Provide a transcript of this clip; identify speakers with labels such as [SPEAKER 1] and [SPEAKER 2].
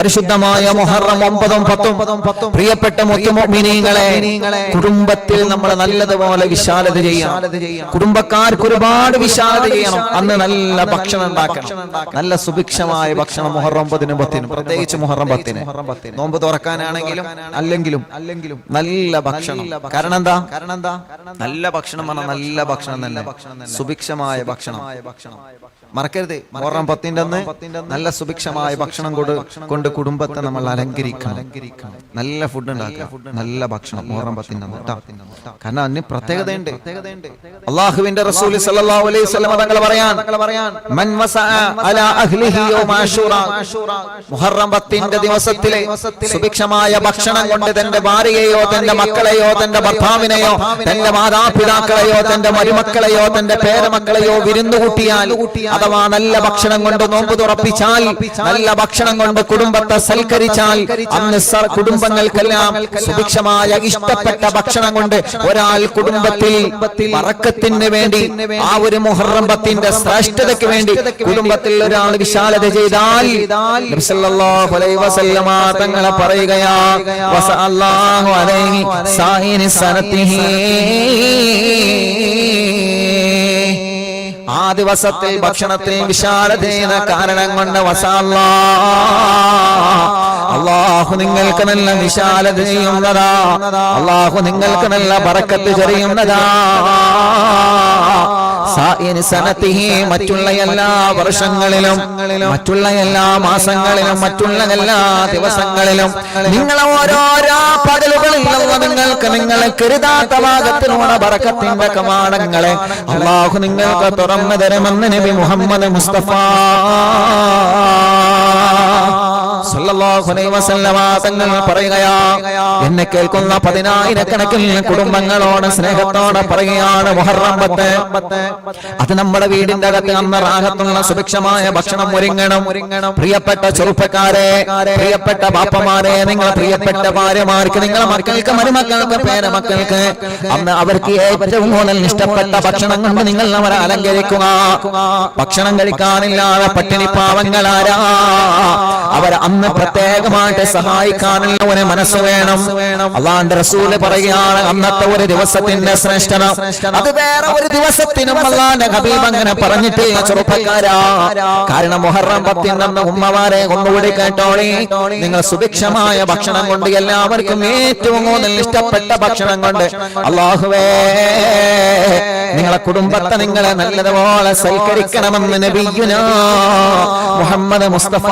[SPEAKER 1] പരിശുദ്ധമായ മുഹറം ഒമ്പതും പത്തും. പ്രിയപ്പെട്ട മുത്തുമോമിനീങ്ങളെ കുടുംബത്തിൽ നമ്മൾ നല്ലതുപോലെ വിശാലത ചെയ്യാം കുടുംബക്കാർക്ക് ഒരുപാട് വിശാലത ചെയ്യണം. അന്ന് നല്ല ഭക്ഷണം ഉണ്ടാക്കണം. നല്ല സുഭിക്ഷമായ ഭക്ഷണം മുഹറം ഒമ്പതിനും പത്തിനും. പ്രത്യേകിച്ച് മുഹറം പത്തിന്. നോമ്പ് തുറക്കാനാണെങ്കിലും അല്ലെങ്കിലും അല്ലെങ്കിലും നല്ല ഭക്ഷണം. കാരണം എന്താ? കാരണം എന്താ നല്ല ഭക്ഷണം പറഞ്ഞാൽ നല്ല ഭക്ഷണം തന്നെ. സുഭിക്ഷമായ ഭക്ഷണം. മറക്കരുത്. മുഹറം പത്തിന്റെ അന്ന് നല്ല സുഭിക്ഷമായ ഭക്ഷണം കൊണ്ട് കൊണ്ട് കുടുംബത്തെ നമ്മൾ അലങ്കരിക്കണം. നല്ല ഫുഡ് ഉണ്ടാക്കുക. നല്ല ഭക്ഷണം. മുഹറം പത്തിന്റെ മുട്ട. ട്ടാ. കാരണം അതിന് പ്രത്യേകതയുണ്ട്. അള്ളാഹുവിന്റെ റസൂൽ സല്ലല്ലാഹു അലൈഹി വസല്ലം തങ്ങൾ പറയാൻ മൻ വസഅ അലാ അഹ്ലിഹി യൗമ ആശൂറ മുഹറം പത്തിന്റെ ദിവസത്തിലെ സുഭിക്ഷമായ ഭക്ഷണം കൊണ്ട് തന്റെ ഭാര്യയെയോ തന്റെ മക്കളെയോ തന്റെ ഭർത്താവിനെയോ തന്റെ മാതാപിതാക്കളെയോ തന്റെ മരുമക്കളെയോ തന്റെ പേരമക്കളെയോ വിരുന്നു കൂട്ടിയാൽ അഥവാ നല്ല ഭക്ഷണം കൊണ്ട് നോമ്പ് തുറപ്പിച്ചാൽ നല്ല ഭക്ഷണം കൊണ്ട് കുടുംബത്തെ സൽക്കരിച്ചാൽ അന്ന് സർ കുടുംബങ്ങൾക്കെല്ലാം സുഭിക്ഷമായ ഇഷ്ടപ്പെട്ട ഭക്ഷണം കൊണ്ട് ഒരാൾ കുടുംബത്തിൽ വറക്കത്തിന് വേണ്ടി ആ ഒരു മുഹറം പത്തിന്റെ ശ്രേഷ്ഠതയ്ക്ക് വേണ്ടി കുടുംബത്തിൽ ഒരാൾ വിശാലത ചെയ്താൽ തങ്ങളെ പറയുകയാ വസഅല്ലാഹു അലൈഹി ആ ദിവസത്തിൽ ഭക്ഷണത്തിൽ വിശാലതയുന്ന കാരണം കൊണ്ട് വസാല്ല. അള്ളാഹു നിങ്ങൾക്ക് നല്ല വിശാലത ചെയ്യുന്നതാ. അള്ളാഹു നിങ്ങൾക്ക് നല്ല പറക്കത്ത് ചെറിയുന്നതാ. മറ്റുള്ള എല്ലാ വർഷങ്ങളിലും മറ്റുള്ള എല്ലാ മാസങ്ങളിലും മറ്റുള്ള എല്ലാ ദിവസങ്ങളിലും നിങ്ങൾ ഓരോരോ പകലുകളിലുള്ള നിങ്ങൾക്ക്. നിങ്ങളെ കരുതാത്ത ഭാഗത്തിലൂടെ ബറക്കത്തിന്റെ കമാടങ്ങളെ അള്ളാഹു നിങ്ങൾക്ക് തുറന്നു തരുമെന്ന് നബി മുഹമ്മദ് മുസ്തഫ തങ്ങൾ പറയുകയാ എന്നെ കേൾക്കുന്ന പതിനായിരക്കണക്കിന് കുടുംബങ്ങളോട് സ്നേഹത്തോടെ പറയുകയാണ് മുഹറം പത്ത് അത് നമ്മുടെ വീടിന്റെ അകത്ത് അന്ന് റാഹത്തുള്ള സുഭിക്ഷമായ ഭക്ഷണം ഒരുങ്ങണം. പ്രിയപ്പെട്ട ചെറുപ്പക്കാരെ പ്രിയപ്പെട്ട ബാപ്പമാരെ നിങ്ങൾ പ്രിയപ്പെട്ട ഭാര്യമാർക്ക് നിങ്ങളെ മക്കൾക്ക് മരുമക്കൾക്ക് പേരമക്കൾക്ക് അന്ന് അവർക്ക് ഏറ്റവും കൂടുതൽ ഇഷ്ടപ്പെട്ട ഭക്ഷണം കൊണ്ട് നിങ്ങൾ അവരെ അലങ്കരിക്കുക. ഭക്ഷണം കഴിക്കാനില്ലാതെ പട്ടിണി പാവങ്ങളാരാ? അവർ അന്ന് പ്രത്യേകമായിട്ട് സഹായിക്കാനുള്ള ഒരു മനസ്സ് വേണം. അള്ളാന്റെ റസൂൽ പറയുകയാണ് അന്നത്തെ ഒരു ദിവസത്തിന്റെ ശ്രേഷ്ഠന അത് വേറെ ഒരു ദിവസത്തിനും അള്ളാന്റെ ഹബീബ് അങ്ങനെ പറഞ്ഞിട്ടില്ല ചെറുപ്പക്കാരാ. കാരണം മുഹറം പത്തിനന്ന് ഉമ്മമാരെ ഒന്നുകൂടി കേട്ടോളി. നിങ്ങൾ സുഭിക്ഷമായ ഭക്ഷണം കൊണ്ട് എല്ലാവർക്കും ഏറ്റവും കൂടുതൽ ഇഷ്ടപ്പെട്ട ഭക്ഷണം കൊണ്ട് അള്ളാഹുവേ നിങ്ങളെ കുടുംബത്തെ നിങ്ങളെ നല്ലതുപോലെ സൽക്കരിക്കണമെന്ന് നബിയുന മുഹമ്മദ് മുസ്തഫ.